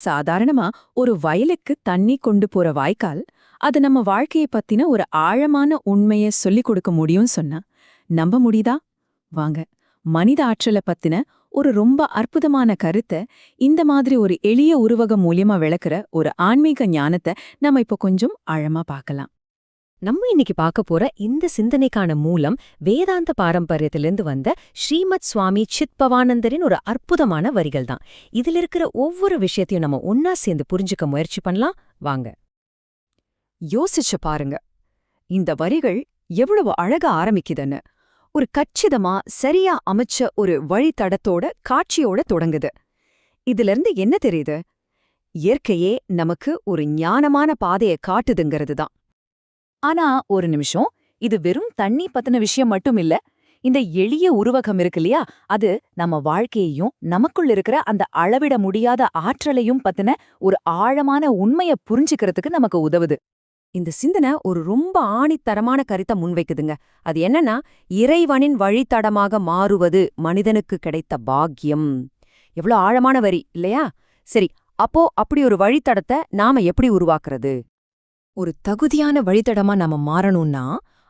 சாதாரணமா ஒரு வயலுக்கு தண்ணி கொண்டு போற வாய்க்கால் அது நம்ம வாழ்க்கைய பத்தின ஒரு ஆழமான உண்மைய சொல்லிக் கொடுக்க முடியும்னு சொன்னா நம்ப முடியுதா? வாங்க மனித ஆற்றலை பத்தின ஒரு ரொம்ப அற்புதமான கருத்தை இந்த மாதிரி ஒரு எளிய உருவகம் மூலியமா விளக்குற ஒரு ஆன்மீக ஞானத்தை நம்ம இப்போ கொஞ்சம் ஆழமா பார்க்கலாம். நம்ம இன்னைக்கு பார்க்க போற இந்த சிந்தனைக்கான மூலம் வேதாந்த பாரம்பரியத்திலிருந்து வந்த ஸ்ரீமத் சுவாமி சித்பவானந்தரின் ஒரு அற்புதமான வரிகள் தான். இதுல இருக்கிற ஒவ்வொரு விஷயத்தையும் நம்ம ஒன்னா சேர்ந்து புரிஞ்சுக்க முயற்சி பண்ணலாம். வாங்க. யோசிச்சு பாருங்க. இந்த வரிகள் எவ்வளவு அழகா ஆரம்பிக்குதுன்னு. ஒரு கச்சிதமா சரியா அமைச்ச ஒரு வழித்தடத்தோட காட்சியோட தொடங்குது. இதுல இருந்து என்ன தெரியுது? இயற்கையே நமக்கு ஒரு ஞானமான பாதைய காட்டுதுங்கிறது தான். ஆனா ஒரு நிமிஷம். இது வெறும் தண்ணி பத்தின விஷயம் மட்டும் இல்ல. இந்த எளிய உருவகம் இருக்கு இல்லையா? அது நம்ம வாழ்க்கையையும் நமக்குள்ள இருக்கிற அந்த அளவிட முடியாத ஆற்றலையும் பத்தின ஒரு ஆழமான உண்மைய புரிஞ்சுக்கிறதுக்கு நமக்கு உதவுது. இந்த சிந்தனை ஒரு ரொம்ப ஆணித்தரமான கருத்தை முன்வைக்குதுங்க. அது என்னன்னா இறைவனின் வழித்தடமாக மாறுவது மனிதனுக்கு கிடைத்த பாக்கியம். எவ்வளோ ஆழமான வரி இல்லையா? சரி அப்போ அப்படி ஒரு வழித்தடத்தை நாம எப்படி உருவாக்குறது? ஒரு தகுதியான வழித்தடமா நாம மாறணும்னா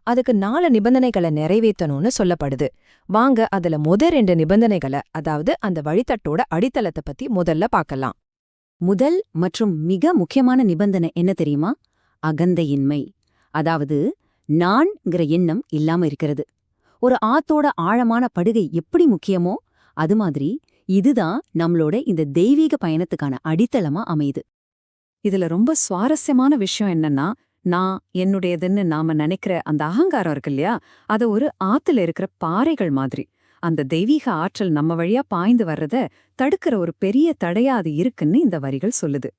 அதுக்கு நாலு நிபந்தனைகளை நிறைவேற்றணும்னு சொல்லப்படுது. வாங்க அதுல முத ரெண்டு நிபந்தனைகளை அதாவது அந்த வழித்தட்டோட அடித்தளத்தை பத்தி முதல்ல பார்க்கலாம். முதல் மற்றும் மிக முக்கியமான நிபந்தனை என்ன தெரியுமா? அகந்தையின்மை. அதாவது நான்ங்கிற எண்ணம் இல்லாம இருக்கிறது. ஒரு ஆத்தோட ஆழமான படுகை எப்படி முக்கியமோ அது மாதிரி இதுதான் நம்மளோட இந்த தெய்வீக பயணத்துக்கான அடித்தளமா அமையுது. இதுல ரொம்ப சுவாரஸ்யமான விஷயம் என்னன்னா நான் என்னுடையதுன்னு நாம நினைக்கிற அந்த அகங்காரம் இருக்கு இல்லையா? அது ஒரு ஆத்துல இருக்கிற பாறைகள் மாதிரி. அந்த தெய்வீக ஆற்றல் நம்ம வழியா பாய்ந்து வர்றத தடுக்கிற ஒரு பெரிய தடையா அது இருக்குன்னு இந்த வரிகள் சொல்லுது.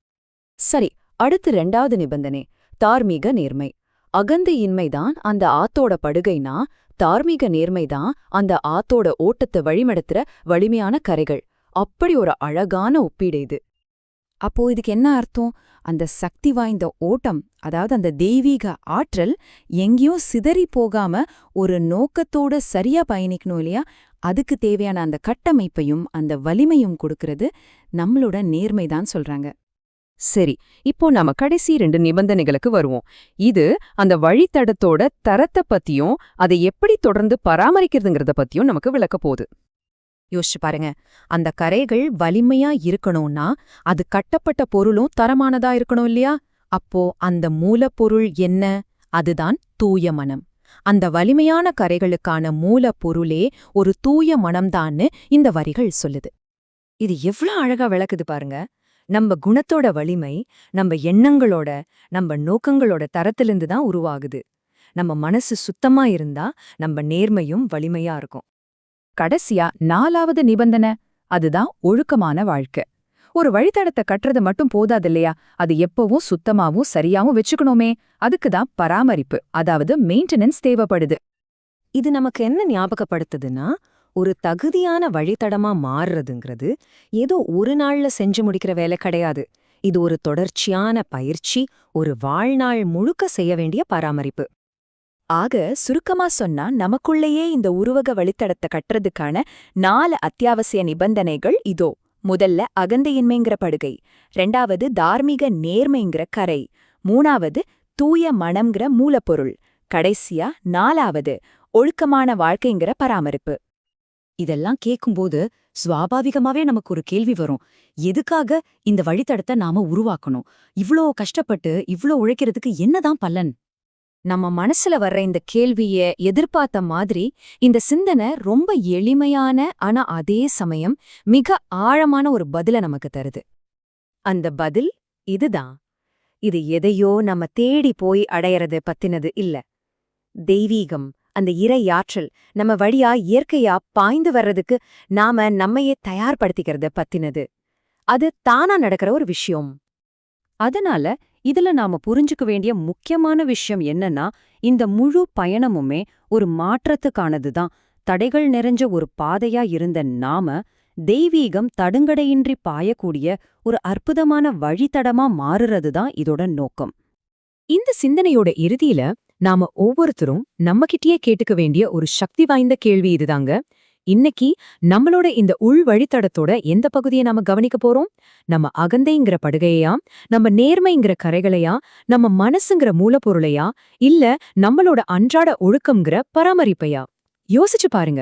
சரி அடுத்து ரெண்டாவது நிபந்தனை தார்மீக நேர்மை. அகந்தையின்மைதான் அந்த ஆத்தோட படுகைனா தார்மீக நேர்மைதான் அந்த ஆத்தோட ஓட்டத்தை வழிமடத்துற வலிமையான கரைகள். அப்படி ஒரு அழகான ஒப்பீடு இது. அப்போ இதுக்கு என்ன அர்த்தம்? அந்த சக்தி வாய்ந்த ஓட்டம் அதாவது அந்த தெய்வீக ஆற்றல் எங்கேயும் சிதறி போகாம ஒரு நோக்கத்தோட சரியா பயணிக்கணும் இல்லையா? அதுக்கு தேவையான அந்த கட்டமைப்பையும் அந்த வலிமையும் கொடுக்கறது நம்மளோட நேர்மைதான் சொல்றாங்க. சரி இப்போ நாம கடைசி ரெண்டு நிபந்தனைகளுக்கு வருவோம். இது அந்த வழித்தடத்தோட தரத்தை பத்தியும் அதை எப்படி தொடர்ந்து பராமரிக்கிறதுங்கிறத பத்தியும் நமக்கு விளக்க போகுது. யோசிச்சு பாருங்க. அந்த கரைகள் வலிமையா இருக்கணும்னா அது கட்டப்பட்ட பொருளும் தரமானதா இருக்கணும் இல்லையா? அப்போ அந்த மூலப்பொருள் என்ன? அதுதான் தூய மனம். அந்த வலிமையான கரைகளுக்கான மூலப்பொருளே ஒரு தூய மனம்தான்னு இந்த வரிகள் சொல்லுது. இது எவ்ளோ அழகா விளக்குது பாருங்க. நம்ம குணத்தோட வலிமை நம்ம எண்ணங்களோட நம்ம நோக்கங்களோட தரத்திலிருந்து தான் உருவாகுது. நம்ம மனசு சுத்தமா இருந்தா நம்ம நேர்மையும் வலிமையா இருக்கும். கடைசியா நாலாவது நிபந்தனை? அதுதான் ஒழுக்கமான வாழ்க்கை. ஒரு வழித்தடத்தை கட்டுறது மட்டும் போதாதில்லையா? அது எப்பவும் சுத்தமாவும் சரியாவும் வச்சுக்கணுமே. அதுக்கு தான் பராமரிப்பு அதாவது மெயின்டெனன்ஸ் தேவைப்படுது. இது நமக்கு என்ன ஞாபகப்படுத்துதுன்னா ஒரு தகுதியான வழித்தடமா மாறுறதுங்கிறது ஏதோ ஒரு நாள்ல செஞ்சு முடிக்கிற வேலை கிடையாது. இது ஒரு தொடர்ச்சியான பயிற்சி ஒரு வாழ்நாள் முழுக்க செய்ய வேண்டிய பராமரிப்பு. ஆக சுருக்கமா சொன்னா நமக்குள்ளேயே இந்த உருவக வழித்தடத்தை கட்டுறதுக்கான நாலு அத்தியாவசிய நிபந்தனைகள் இதோ. முதல்ல அகந்தையின்மைங்கிற படுகை ரெண்டாவது தார்மீக நேர்மைங்கிற கரை மூணாவது தூய மனம்ங்கிற மூலப்பொருள் கடைசியா நாலாவது ஒழுக்கமான வாழ்க்கைங்கிற பராமரிப்பு. இதெல்லாம் கேட்கும்போது சுவாபாவிகமாவே நமக்கு ஒரு கேள்வி வரும். எதுக்காக இந்த வழித்தடத்தை நாம உருவாக்கணும்? இவ்ளோ கஷ்டப்பட்டு இவ்ளோ உழைக்கிறதுக்கு என்னதான் பலன்? நம்ம மனசுல வர்ற இந்த கேள்விய எதிர்பார்த்த மாதிரி இந்த சிந்தனை ரொம்ப எளிமையான ஆனா அதே சமயம் மிக ஆழமான ஒரு பதில நமக்கு தருது. அந்த பதில் இதுதான். இது எதையோ நம்ம தேடி போய் அடையறது பத்தினது இல்ல. தெய்வீகம் அந்த இறையாற்றல் நம்ம வழியா இயற்கையா பாய்ந்து வர்றதுக்கு நாம நம்மையே தயார்படுத்திக்கிறத பத்தினது. அது தானா நடக்கிற ஒரு விஷயம். அதனால இதுல நாம புரிஞ்சுக்க வேண்டிய முக்கியமான விஷயம் என்னன்னா இந்த முழு பயணமுமே ஒரு மாற்றத்துக்கானதுதான். தடைகள் நிறைஞ்ச ஒரு பாதையா இருந்த நாம தெய்வீகம் தடுங்கடையின்றி பாயக்கூடிய ஒரு அற்புதமான வழித்தடமா மாறுறதுதான் இதோட நோக்கம். இந்த சிந்தனையோட இறுதியில நாம ஒவ்வொருத்தரும் நம்மகிட்டயே கேட்டுக்க வேண்டிய ஒரு சக்தி வாய்ந்த கேள்வி இதுதாங்க. இன்னைக்கு நம்மளோட இந்த உள் வழித்தடத்தோட எந்த பகுதியை நாம கவனிக்க போறோம்? நம்ம அகந்தைங்கிற படுகையா? நம்ம நேர்மைங்கிற கரைகளையா? நம்ம மனசுங்கிற மூலப்பொருளையா? இல்ல நம்மளோட அன்றாட ஒழுக்கம்ங்கிற பராமரிப்பையா? யோசிச்சு பாருங்க.